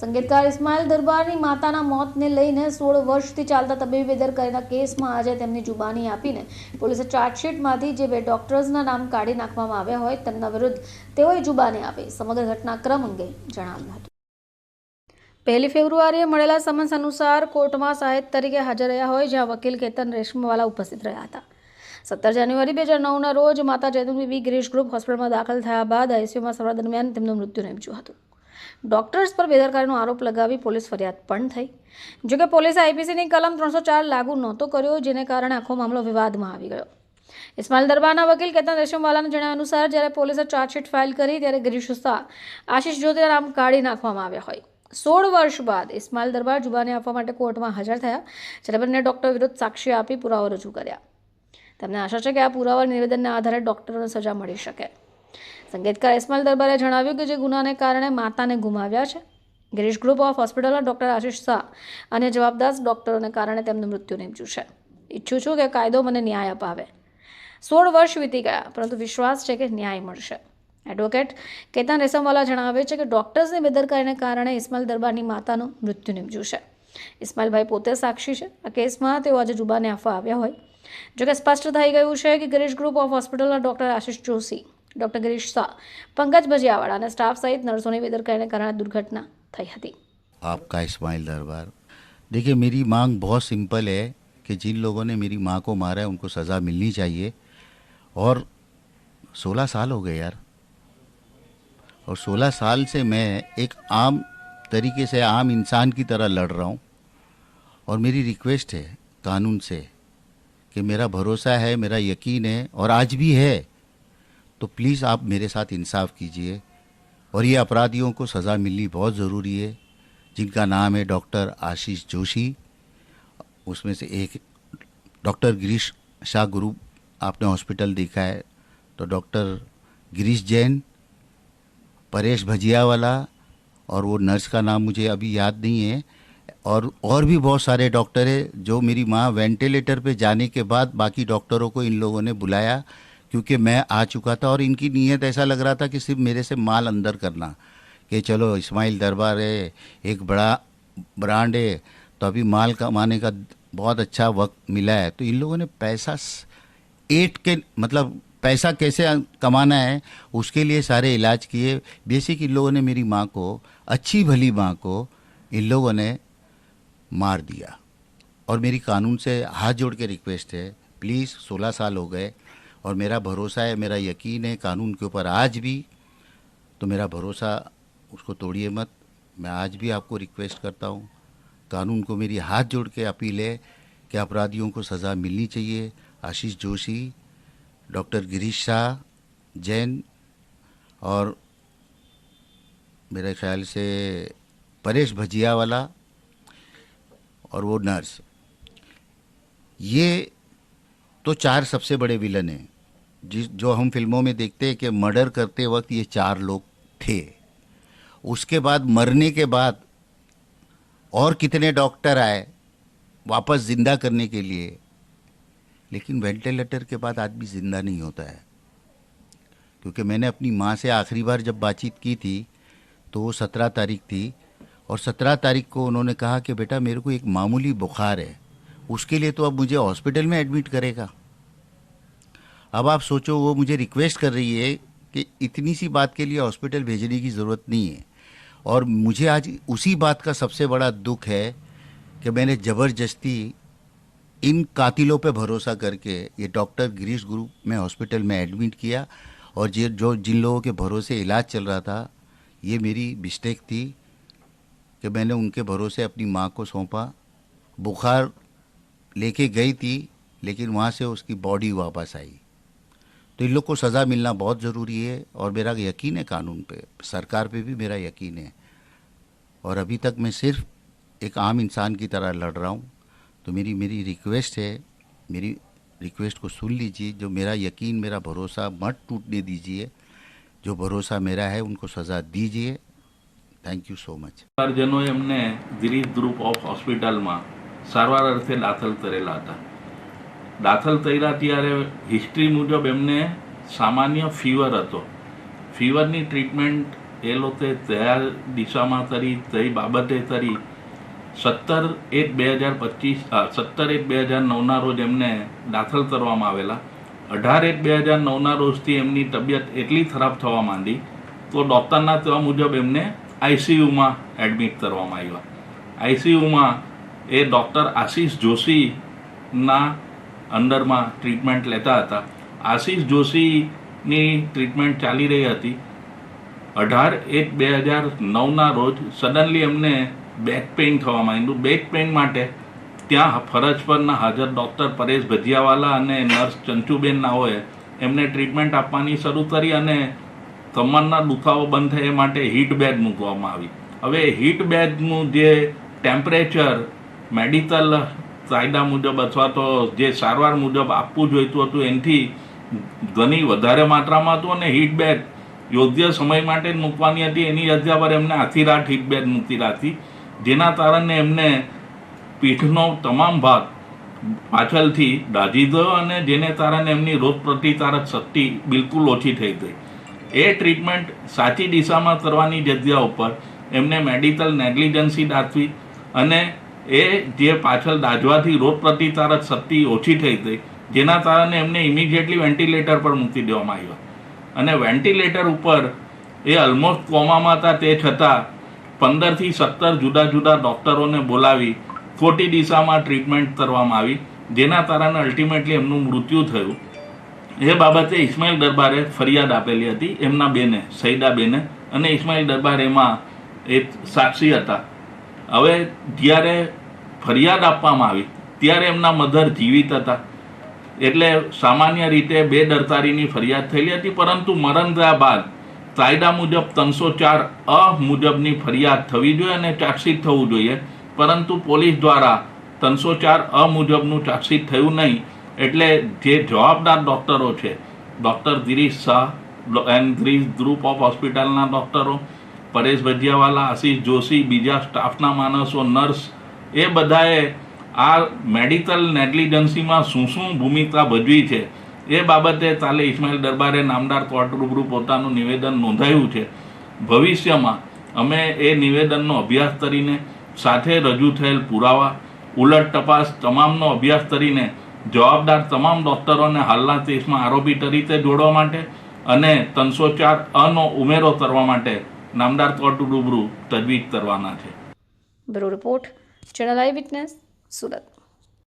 સંગીતકાર ઇસ્માઇલ દરબારની માતાના મોતને લઈને સોળ વર્ષથી ચાલતા તબીબી બેદરકારીના કેસમાં આજે તેમની જુબાની આપીને પોલીસે ચાર્જશીટમાંથી જે બે ડોક્ટર્સના નામ કાઢી નાખવામાં આવ્યા હોય તેમના વિરુદ્ધ તેઓએ જુબાની આપી. સમગ્ર ઘટનાક્રમ અંગે જણાવ્યું હતું. પહેલી ફેબ્રુઆરીએ મળેલા સમન્સ અનુસાર કોર્ટમાં સહાયક તરીકે હાજર રહ્યા હોય જ્યાં વકીલ કેતન રેશમવાલા ઉપસ્થિત રહ્યા હતા. સત્તર જાન્યુઆરી બે હજાર નવના રોજ માતા જૈતુન બીબી ગિરીશ ગ્રુપ હોસ્પિટલમાં દાખલ થયા બાદ આઈસીયુમાં સારવાર દરમિયાન તેમનું મૃત્યુ નિપજ્યું હતું. ડોક્ટર્સ પર બેદરકારીનો આરોપ લગાવી પોલીસ ફરિયાદ પણ થઈ. જોકે પોલીસે આઈપીસીની કલમ ત્રણસો ચાર લાગુ નહોતો કર્યો, જેને કારણે આખો મામલો વિવાદમાં આવી ગયો. ઇસ્માઇલ દરબારના વકીલ કેતન રેશમવાલાના જણાવ્યા અનુસાર, જ્યારે પોલીસે ચાર્જશીટ ફાઇલ કરી, ત્યારે ગિરીશ શાહ આશીષ જ્યોતિના કાઢી નાખવામાં આવ્યા હોય. સોળ વર્ષ બાદ ઇસ્માઇલ દરબાર જુબાની આપવા માટે કોર્ટમાં હાજર થયા, જ્યારે બંને ડોક્ટર વિરુદ્ધ સાક્ષી આપી પુરાવા રજૂ કર્યા. તેમને આશા છે કે આ પુરાવા નિવેદનના આધારે ડોક્ટરોને સજા મળી શકે. સંગીતકાર ઇસ્માઇલ દરબારે જણાવ્યું કે જે ગુનાને કારણે માતાને ગુમાવ્યા છે. ગિરીશ ગ્રુપ ઓફ હોસ્પિટલના ડૉક્ટર આશીષ શાહ અને જવાબદાર ડૉક્ટરોને કારણે તેમનું મૃત્યુ નિપજ્યું છે. ઈચ્છું છું કે કાયદો મને ન્યાય અપાવે. સોળ વર્ષ વીતી ગયા, પરંતુ વિશ્વાસ છે કે ન્યાય મળશે. એડવોકેટ કેતન રેસમવાલા જણાવે છે કે ડૉક્ટર્સની બેદરકારીને કારણે ઇસ્માઇલ દરબારની માતાનું મૃત્યુ નિપજ્યું છે. ઇસ્માઇલભાઈ પોતે સાક્ષી છે. આ કેસમાં તેઓ આજે જુબાને આપવા આવ્યા હોય. જોકે સ્પષ્ટ થઈ ગયું છે કે ગિરીશ ગ્રુપ ઓફ હોસ્પિટલના ડૉક્ટર આશીષ જોશી ડોક્ટર ગિરીશ શાહ પંકજ ભજીયાવાળા અને સ્ટાફ સહિત નર્સોની બેદરકારીને કારણે દુર્ઘટના થઈ હતી आपका इस्माइल दरबार देखिए मेरी मांग बहुत सिंपल है कि जिन लोगों ने मेरी माँ को मारा है उनको सज़ा मिलनी चाहिए और 16 साल हो गए यार और 16 साल से मैं एक आम तरीके से आम इंसान की तरह लड़ रहा हूँ और मेरी रिक्वेस्ट है कानून से कि मेरा भरोसा है मेरा यकीन है और आज भी है तो प्लीज़ आप मेरे साथ इंसाफ कीजिए। और ये अपराधियों को सज़ा मिलनी बहुत ज़रूरी है, जिनका नाम है डॉक्टर आशीष जोशी। उसमें से एक डॉक्टर गिरीश शाह ग्रुप आपने हॉस्पिटल देखा है तो डॉक्टर गिरीश जैन, परेश भजियावाला, और वो नर्स का नाम मुझे अभी याद नहीं है। और और भी बहुत सारे डॉक्टर हैं, जो मेरी माँ वेंटिलेटर पे जाने के बाद बाकी डॉक्टरों को इन लोगों ने बुलाया। क्योंकि मैं आ चुका था और इनकी नीयत ऐसा लग रहा था कि सिर्फ़ मेरे से माल अंदर करना, कि चलो इस्माइल दरबार है, एक बड़ा ब्रांड है तो अभी माल कमाने का बहुत अच्छा वक्त मिला है। तो इन लोगों ने पैसा एट के मतलब पैसा कैसे कमाना है, उसके लिए सारे इलाज किए। बेसिक इन लोगों ने मेरी माँ को, अच्छी भली माँ को, इन लोगों ने मार दिया। और मेरी कानून से हाथ जोड़ के रिक्वेस्ट है, प्लीज़ सोलह साल हो गए और मेरा भरोसा है, मेरा यकीन है, कानून के ऊपर आज भी तो मेरा भरोसा उसको तोड़िए मत। मैं आज भी आपको रिक्वेस्ट करता हूँ, कानून को मेरी हाथ जोड़ के अपील है कि अपराधियों को सज़ा मिलनी चाहिए। आशीष जोशी, डॉक्टर गिरीश शाह, जैन और मेरे ख्याल से परेश भजिया वाला और वो नर्स। ये तो चार सबसे बड़े विलन हैं। जिस, जो हम फ़िल्मों में देखते हैं कि मर्डर करते वक्त ये चार लोग थे। उसके बाद, मरने के बाद और कितने डॉक्टर आए वापस ज़िंदा करने के लिए। लेकिन वेंटिलेटर के बाद आदमी ज़िंदा नहीं होता है। क्योंकि मैंने अपनी माँ से आखिरी बार जब बातचीत की थी तो वो सत्रह तारीख थी और सत्रह तारीख को उन्होंने कहा कि बेटा मेरे को एक मामूली बुखार है। उसके लिए तो अब मुझे हॉस्पिटल में एडमिट करेगा। अब आप सोचो, वो मुझे रिक्वेस्ट कर रही है कि इतनी सी बात के लिए हॉस्पिटल भेजने की ज़रूरत नहीं है। और मुझे आज उसी बात का सबसे बड़ा दुख है कि मैंने ज़बरदस्ती इन कातिलों पे भरोसा करके ये डॉक्टर गिरीश ग्रुप में हॉस्पिटल में एडमिट किया और जे, जो, जिन लोगों के भरोसे इलाज चल रहा था, ये मेरी मिस्टेक थी कि मैंने उनके भरोसे अपनी माँ को सौंपा। बुखार लेके गई थी, लेकिन वहाँ से उसकी बॉडी वापस आई। तो इन लोग को सज़ा मिलना बहुत ज़रूरी है और मेरा यकीन है कानून पे सरकार पे भी मेरा यकीन है और अभी तक मैं सिर्फ एक आम इंसान की तरह लड़ रहा हूँ तो मेरी मेरी रिक्वेस्ट है मेरी रिक्वेस्ट को सुन लीजिए जो मेरा यकीन मेरा भरोसा मत टूटने दीजिए जो भरोसा मेरा है उनको सज़ा दीजिए થેન્ક યુ સો મચ પરિવારજનોએ એમને ગિરીશ ગ્રુપ ઓફ હોસ્પિટલમાં સારવાર અર્થે દાખલ કરેલા હતા દાખલ કર્યા ત્યારે હિસ્ટ્રી મુજબ એમને સામાન્ય ફીવર હતો. ફીવરની ટ્રીટમેન્ટ એ લોકોએ તૈયાર દિશામાં કરી તઈ બાબતે કરી? સત્તર એક બે હજાર પચીસ સત્તર એક બે હજાર નવના રોજ એમને દાખલ કરવામાં આવેલા. અઢાર એક બે હજાર નવના રોજથી એમની તબિયત એટલી ખરાબ થવા માંડી તો ડૉક્ટરના કહેવા મુજબ એમને આઈસીયુમાં એડમિટ કરવામાં આવ્યા. આઈસીયુમાં એ ડૉક્ટર આશીષ જોશીના અંડરમાં ટ્રીટમેન્ટ લેતા હતા. આશીષ જોશીની ટ્રીટમેન્ટ ચાલી રહી હતી. અઢાર એક બે હજાર નવના રોજ સડનલી એમને બેક પેઇન થવા માંડ્યું. બેક પેઇન માટે ત્યાં ફરજ પરના હાજર ડૉક્ટર પરેશ ભજીયાવાલા અને નર્સ ચંચુબેન નાઓએ એમને ટ્રીટમેન્ટ આપવાની શરૂ કરી અને કમરના દુખાવો બંધ થાય એ માટે હીટ બેગ મૂકવામાં આવી. હવે હીટ બેગનું જે ટેમ્પરેચર મેડિકલ કાયદા મુજબ અથવા તો જે સારવાર મુજબ આપવું જોઈતું હતું, એનાથી ઘણી વધારે માત્રામાં હતું અને હિટબેગ યોગ્ય સમય માટે મૂકવાની હતી. એની જગ્યા પર એમને આખી રાત હિટબેગ મૂકી રાખી. જેના કારણે એમને પીઠનો તમામ ભાગ પાછળથી દાઝી ગયો અને જેને કારણે એમની રોગ પ્રતિકારક શક્તિ બિલકુલ ઓછી થઈ ગઈ. એ ટ્રીટમેન્ટ સાચી દિશામાં કરવાની જગ્યા ઉપર એમને મેડિકલ નેગ્લિજન્સી દાખવી અને એ જે પાછળ દાઝવાથી રોગ પ્રતિકારક શક્તિ ઓછી થઈ ગઈ, જેના કારણે એમને ઇમિડિયેટલી વેન્ટિલેટર પર મૂકી દેવામાં આવ્યા. અને વેન્ટિલેટર ઉપર એ ઓલમોસ્ટ કોમામાં હતા તે છતાં પંદરથી સત્તર જુદા જુદા ડૉક્ટરોને બોલાવી ખોટી દિશામાં ટ્રીટમેન્ટ કરવામાં આવી, જેના કારણે અલ્ટિમેટલી એમનું મૃત્યુ થયું. એ બાબતે ઇસ્માઇલ દરબારે ફરિયાદ આપેલી હતી, એમના બેને સૈદા બેને, અને ઇસ્માઇલ દરબાર એમાં એક સાક્ષી હતા. હવે જ્યારે ફરિયાદ આપવામાં આવી, ત્યારે એમના મધર જીવિત હતા. એટલે સામાન્ય રીતે બે દરતારીની ફરિયાદ થયેલી હતી, પરંતુ મરણ થયા બાદ કાયદા મુજબ ત્રણસો ચાર અ મુજબની ફરિયાદ થવી જોઈએ અને ચાર્જશીટ થવું જોઈએ. પરંતુ પોલીસ દ્વારા ત્રણસો ચાર અ મુજબનું ચાર્જશીટ થયું નહીં, એટલે જે જવાબદાર ડૉક્ટરો છે, doctor Girish Shah and Girish group of હોસ્પિટલના ડૉક્ટરો પરેશ ભજીયાવાલા, આશીષ જોશી, બીજા સ્ટાફના માણસો, નર્સ, એ બધાએ આ મેડિકલ નેગ્લિજન્સીમાં શું શું ભૂમિકા ભજવી છે? એ બાબતે કાલે ઇસ્માઇલ દરબારે નામદાર કોર્ટ રૂબરૂ પોતાનું નિવેદન નોંધાયું છે. ભવિષ્યમાં અમે એ નિવેદનનો અભ્યાસ કરીને સાથે રજૂ થયેલ પુરાવા, ઉલટ તપાસ તમામનો અભ્યાસ કરીને જવાબદાર તમામ ડૉક્ટરોને હાલના કેસમાં આરોપી તરીકે જોડવા માટે અને ત્રણસો ચાર અનો ઉમેરો કરવા માટે નામદાર કોર્ટ રૂબરૂ તજવીજ કરવાના છે. Bureau report channel eye witness Surat.